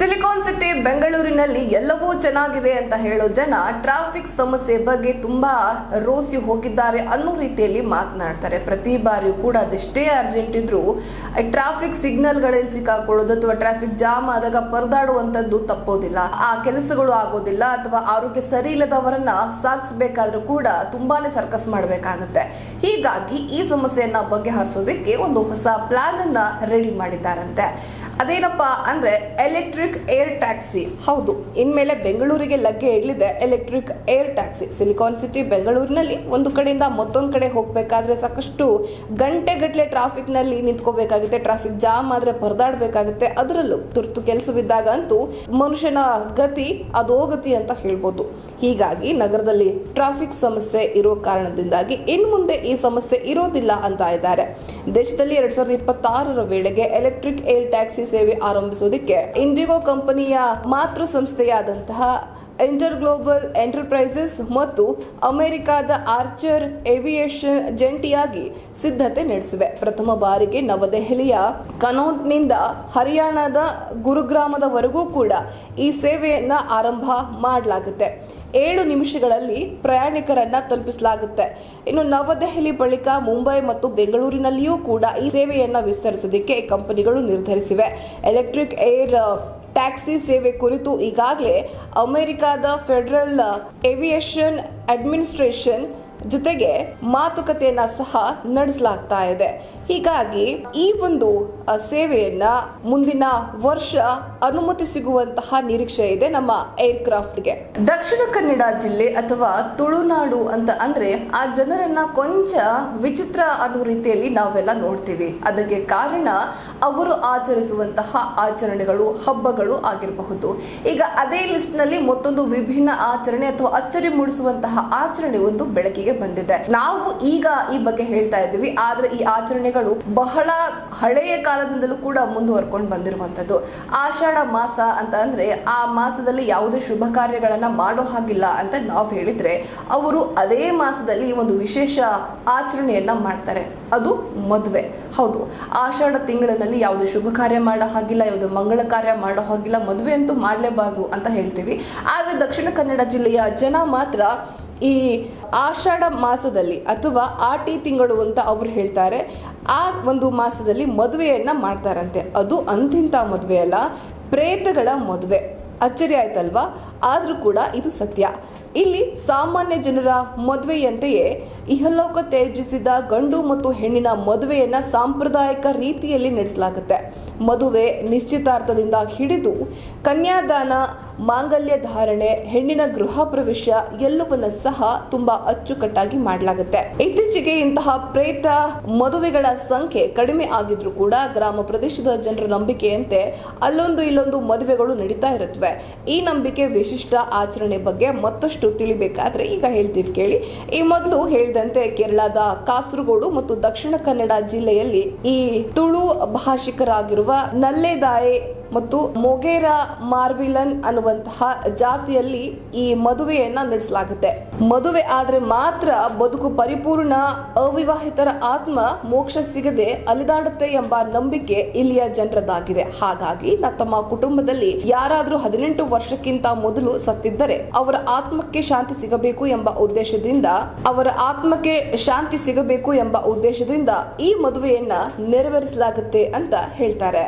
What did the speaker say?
Silicon city ಬೆಂಗಳೂರಿನಲ್ಲಿ ಎಲ್ಲವೂ ಚೆನ್ನಾಗಿದೆ ಅಂತ ಹೇಳೋ ಜನ ಟ್ರಾಫಿಕ್ ಸಮಸ್ಯೆ ಬಗ್ಗೆ ತುಂಬಾ ರೋಸಿ ಹೋಗಿದ್ದಾರೆ ಅನ್ನೋ ರೀತಿಯಲ್ಲಿ ಮಾತನಾಡ್ತಾರೆ. ಪ್ರತಿ ಬಾರಿಯೂ ಕೂಡ ಅದೆಷ್ಟೇ ಅರ್ಜೆಂಟ್ ಇದ್ರೂ ಟ್ರಾಫಿಕ್ ಸಿಗ್ನಲ್ಗಳಲ್ಲಿ ಸಿಕ್ಕಾಕೊಳ್ಳೋದು ಅಥವಾ ಟ್ರಾಫಿಕ್ ಜಾಮ್ ಆದಾಗ ಪರದಾಡುವಂತದ್ದು ತಪ್ಪೋದಿಲ್ಲ. ಆ ಕೆಲಸಗಳು ಆಗೋದಿಲ್ಲ ಅಥವಾ ಆರೋಗ್ಯ ಸರಿ ಇಲ್ಲದವರನ್ನ ಸಾಗಿಸ್ಬೇಕಾದ್ರೂ ಕೂಡ ತುಂಬಾನೇ ಸರ್ಕಸ್ ಮಾಡಬೇಕಾಗುತ್ತೆ. ಹೀಗಾಗಿ ಈ ಸಮಸ್ಯೆಯನ್ನ ಬಗೆಹರಿಸೋದಕ್ಕೆ ಒಂದು ಹೊಸ ಪ್ಲಾನ್ ಅನ್ನ ರೆಡಿ ಮಾಡಿದ್ದಾರಂತೆ. ಅದೇನಪ್ಪ ಅಂದ್ರೆ ಎಲೆಕ್ಟ್ರಿಕ್ ಏರ್ ಟ್ಯಾಕ್ಸಿ ಹೌದು, ಇನ್ಮೇಲೆ ಬೆಂಗಳೂರಿಗೆ ಲಗ್ಗೆ ಇಡಲಿದೆ electric air taxi silicon city ಬೆಂಗಳೂರಿನಲ್ಲಿ ಒಂದು ಕಡೆಯಿಂದ ಮತ್ತೊಂದು ಕಡೆ ಹೋಗಬೇಕಾದ್ರೆ ಸಾಕಷ್ಟು ಗಂಟೆಗಟ್ಟಲೆ ಟ್ರಾಫಿಕ್ನಲ್ಲಿ ನಿಂತ್ಕೋಬೇಕಾಗುತ್ತೆ ಟ್ರಾಫಿಕ್ ಜಾಮ್ ಆದ್ರೆ ಪರದಾಡಬೇಕಾಗುತ್ತೆ. ಅದರಲ್ಲೂ ತುರ್ತು ಕೆಲಸವಿದ್ದಾಗ ಅಂತೂ ಮನುಷ್ಯನ ಗತಿ ಅದೋಗತಿ ಅಂತ ಹೇಳ್ಬೋದು. ಹೀಗಾಗಿ ನಗರದಲ್ಲಿ ಟ್ರಾಫಿಕ್ ಸಮಸ್ಯೆ ಇರೋ ಕಾರಣದಿಂದಾಗಿ ಇನ್ನು ಮುಂದೆ ಈ ಸಮಸ್ಯೆ ಇರೋದಿಲ್ಲ ಅಂತ ಇದ್ದಾರೆ. ದೇಶದಲ್ಲಿ ಎರಡ್ ಸಾವಿರದ ಇಪ್ಪತ್ತಾರರ ವೇಳೆಗೆ ಎಲೆಕ್ಟ್ರಿಕ್ ಏರ್ ಟ್ಯಾಕ್ಸಿ ಸೇವೆ ಆರಂಭಿಸೋದಕ್ಕೆ ಇಂಡಿಗೋ ಕಂಪನಿಯ ಮಾತೃ ಸಂಸ್ಥೆಯಾದಂತಹ ಇಂಟರ್ ಗ್ಲೋಬಲ್ ಎಂಟರ್ಪ್ರೈಸಸ್ ಮತ್ತು ಅಮೆರಿಕಾದ ಆರ್ಚರ್ ಏವಿಯೇಷನ್ ಜಂಟಿಯಾಗಿ ಸಿದ್ಧತೆ ನಡೆಸಿವೆ. ಪ್ರಥಮ ಬಾರಿಗೆ ನವದೆಹಲಿಯ ಕನೌಟ್ನಿಂದ ಹರಿಯಾಣದ ಗುರುಗ್ರಾಮದವರೆಗೂ ಕೂಡ ಈ ಸೇವೆಯನ್ನು ಆರಂಭ ಮಾಡಲಾಗುತ್ತೆ. ಏಳು ನಿಮಿಷಗಳಲ್ಲಿ ಪ್ರಯಾಣಿಕರನ್ನ ತಲುಪಿಸಲಾಗುತ್ತೆ. ಇನ್ನು ನವದೆಹಲಿ ಬಳಿಕ ಮುಂಬೈ ಮತ್ತು ಬೆಂಗಳೂರಿನಲ್ಲಿಯೂ ಕೂಡ ಈ ಸೇವೆಯನ್ನು ವಿಸ್ತರಿಸೋದಕ್ಕೆ ಕಂಪನಿಗಳು ನಿರ್ಧರಿಸಿವೆ. ಎಲೆಕ್ಟ್ರಿಕ್ ಏರ್ ಟ್ಯಾಕ್ಸಿ ಸೇವೆ ಕುರಿತು ಈಗಾಗಲೇ ಅಮೆರಿಕಾದ ಫೆಡರಲ್ ಏವಿಯೇಷನ್ ಅಡ್ಮಿನಿಸ್ಟ್ರೇಷನ್ ಜೊತೆಗೆ ಮಾತುಕತೆಯನ್ನ ಸಹ ನಡೆಸಲಾಗ್ತಾ ಇದೆ. ಹೀಗಾಗಿ ಈ ಒಂದು ಸೇವೆಯನ್ನ ಮುಂದಿನ ವರ್ಷ ಅನುಮತಿ ಸಿಗುವಂತಹ ನಿರೀಕ್ಷೆ ಇದೆ ನಮ್ಮ ಏರ್ಕ್ರಾಫ್ಟ್ಗೆ ದಕ್ಷಿಣ ಕನ್ನಡ ಜಿಲ್ಲೆ ಅಥವಾ ತುಳುನಾಡು ಅಂತ ಅಂದ್ರೆ ಆ ಜನರನ್ನ ಕೊಂಚ ವಿಚಿತ್ರ ಅನ್ನೋ ರೀತಿಯಲ್ಲಿ ನಾವೆಲ್ಲ ನೋಡ್ತೀವಿ. ಅದಕ್ಕೆ ಕಾರಣ ಅವರು ಆಚರಿಸುವಂತಹ ಆಚರಣೆಗಳು, ಹಬ್ಬಗಳು ಆಗಿರಬಹುದು. ಈಗ ಅದೇ ಲಿಸ್ಟ್ನಲ್ಲಿ ಮತ್ತೊಂದು ವಿಭಿನ್ನ ಆಚರಣೆ ಅಥವಾ ಅಚ್ಚರಿ ಮೂಡಿಸುವಂತಹ ಆಚರಣೆ ಒಂದು ಬೆಳಕಿಗೆ ಬಂದಿದೆ. ನಾವು ಈಗ ಈ ಬಗ್ಗೆ ಹೇಳ್ತಾ ಇದ್ದೀವಿ. ಆದ್ರೆ ಈ ಆಚರಣೆಗಳು ಬಹಳ ಹಳೆಯ ಕಾಲದಿಂದಲೂ ಕೂಡ ಮುಂದುವರ್ಕೊಂಡು ಬಂದಿರುವಂತದ್ದು ಆಷಾಢ ಮಾಸ ಅಂತ ಅಂದ್ರೆ ಆ ಮಾಸದಲ್ಲಿ ಯಾವುದೇ ಶುಭ ಕಾರ್ಯಗಳನ್ನ ಮಾಡೋ ಹಾಗಿಲ್ಲ ಅಂತ ನಾವು ಹೇಳಿದ್ರೆ ಅವರು ಅದೇ ಮಾಸದಲ್ಲಿ ಒಂದು ವಿಶೇಷ ಆಚರಣೆಯನ್ನ ಮಾಡ್ತಾರೆ. ಅದು ಮದುವೆ. ಹೌದು. ಆಷಾಢ ತಿಂಗಳಿನಲ್ಲಿ ಯಾವುದೇ ಶುಭ ಕಾರ್ಯ ಮಾಡೋ ಹಾಗಿಲ್ಲ, ಯಾವುದು ಮಂಗಳ ಕಾರ್ಯ ಮಾಡೋ ಹಾಗಿಲ್ಲ, ಮದುವೆ ಅಂತೂ ಮಾಡಲೇಬಾರ್ದು ಅಂತ ಹೇಳ್ತೀವಿ. ಆದರೆ ದಕ್ಷಿಣ ಕನ್ನಡ ಜಿಲ್ಲೆಯ ಜನ ಮಾತ್ರ ಈ ಆಷಾಢ ಮಾಸದಲ್ಲಿ ಅಥವಾ ಆಟಿ ತಿಂಗಳು ಅಂತ ಅವರು ಹೇಳ್ತಾರೆ, ಆ ಒಂದು ಮಾಸದಲ್ಲಿ ಮದುವೆಯನ್ನ ಮಾಡ್ತಾರಂತೆ. ಅದು ಅಂತಿಂತ ಮದುವೆ ಅಲ್ಲ. ಪ್ರೇತಗಳ ಮದುವೆ. ಅಚ್ಚರಿ ಆಯ್ತಲ್ವಾ? ಆದರೂ ಕೂಡ ಇದು ಸತ್ಯ. ಇಲ್ಲಿ ಸಾಮಾನ್ಯ ಜನರ ಮದುವೆಯಂತೆಯೇ ಇಹಲೋಕ ತ್ಯಜಿಸಿದ ಗಂಡು ಮತ್ತು ಹೆಣ್ಣಿನ ಮದುವೆಯನ್ನು ಸಾಂಪ್ರದಾಯಿಕ ರೀತಿಯಲ್ಲಿ ನಡೆಸಲಾಗುತ್ತೆ. ಮದುವೆ ನಿಶ್ಚಿತಾರ್ಥದಿಂದ ಹಿಡಿದು ಕನ್ಯಾದಾನ ಮಾಂಗಲ್ಯ ಧಾರಣೆ, ಹೆಣ್ಣಿನ ಗೃಹ ಪ್ರವೇಶ ಎಲ್ಲವನ್ನ ಸಹ ತುಂಬಾ ಅಚ್ಚುಕಟ್ಟಾಗಿ ಮಾಡಲಾಗುತ್ತೆ. ಇತ್ತೀಚೆಗೆ ಇಂತಹ ಪ್ರೇತ ಮದುವೆಗಳ ಸಂಖ್ಯೆ ಕಡಿಮೆ ಆಗಿದ್ರು ಕೂಡ ಗ್ರಾಮ ಪ್ರದೇಶದ ಜನರ ನಂಬಿಕೆಯಂತೆ ಅಲ್ಲೊಂದು ಇಲ್ಲೊಂದು ಮದುವೆಗಳು ನಡೀತಾ ಇರುತ್ತವೆ ಈ ನಂಬಿಕೆ ವಿಶಿಷ್ಟ ಆಚರಣೆ ಬಗ್ಗೆ ಮತ್ತಷ್ಟು ತಿಳಿಬೇಕಾದ್ರೆ ಈಗ ಹೇಳ್ತೀವಿ ಕೇಳಿ. ಈ ಮೊದಲು ಹೇಳಿದಂತೆ ಕೇರಳದ ಕಾಸರಗೋಡು ಮತ್ತು ದಕ್ಷಿಣ ಕನ್ನಡ ಜಿಲ್ಲೆಯಲ್ಲಿ ಈ ತುಳು ಭಾಷಿಕರಾಗಿರುವ ನಲ್ಲೆದಾಯೆ ಮತ್ತು ಮೊಗೇರಾ ಮಾರ್ವಿಲನ್ ಅನ್ನುವಂತಹ ಜಾತಿಯಲ್ಲಿ ಈ ಮದುವೆಯನ್ನ ನಡೆಸಲಾಗುತ್ತೆ. ಮದುವೆ ಆದ್ರೆ ಮಾತ್ರ ಬದುಕು ಪರಿಪೂರ್ಣ, ಅವಿವಾಹಿತರ ಆತ್ಮ ಮೋಕ್ಷ ಸಿಗದೆ ಅಲಿದಾಡುತ್ತೆ ಎಂಬ ನಂಬಿಕೆ ಇಲ್ಲಿಯ ಜನರದಾಗಿದೆ. ಹಾಗಾಗಿ ತಮ್ಮ ಕುಟುಂಬದಲ್ಲಿ ಯಾರಾದರೂ ಹದಿನೆಂಟು ವರ್ಷಕ್ಕಿಂತ ಮೊದಲು ಸತ್ತಿದ್ದರೆ ಅವರ ಆತ್ಮಕ್ಕೆ ಶಾಂತಿ ಸಿಗಬೇಕು ಎಂಬ ಉದ್ದೇಶದಿಂದ, ಅವರ ಆತ್ಮಕ್ಕೆ ಶಾಂತಿ ಸಿಗಬೇಕು ಎಂಬ ಉದ್ದೇಶದಿಂದ ಈ ಮದುವೆಯನ್ನ ನೆರವೇರಿಸಲಾಗುತ್ತೆ ಅಂತ ಹೇಳ್ತಾರೆ.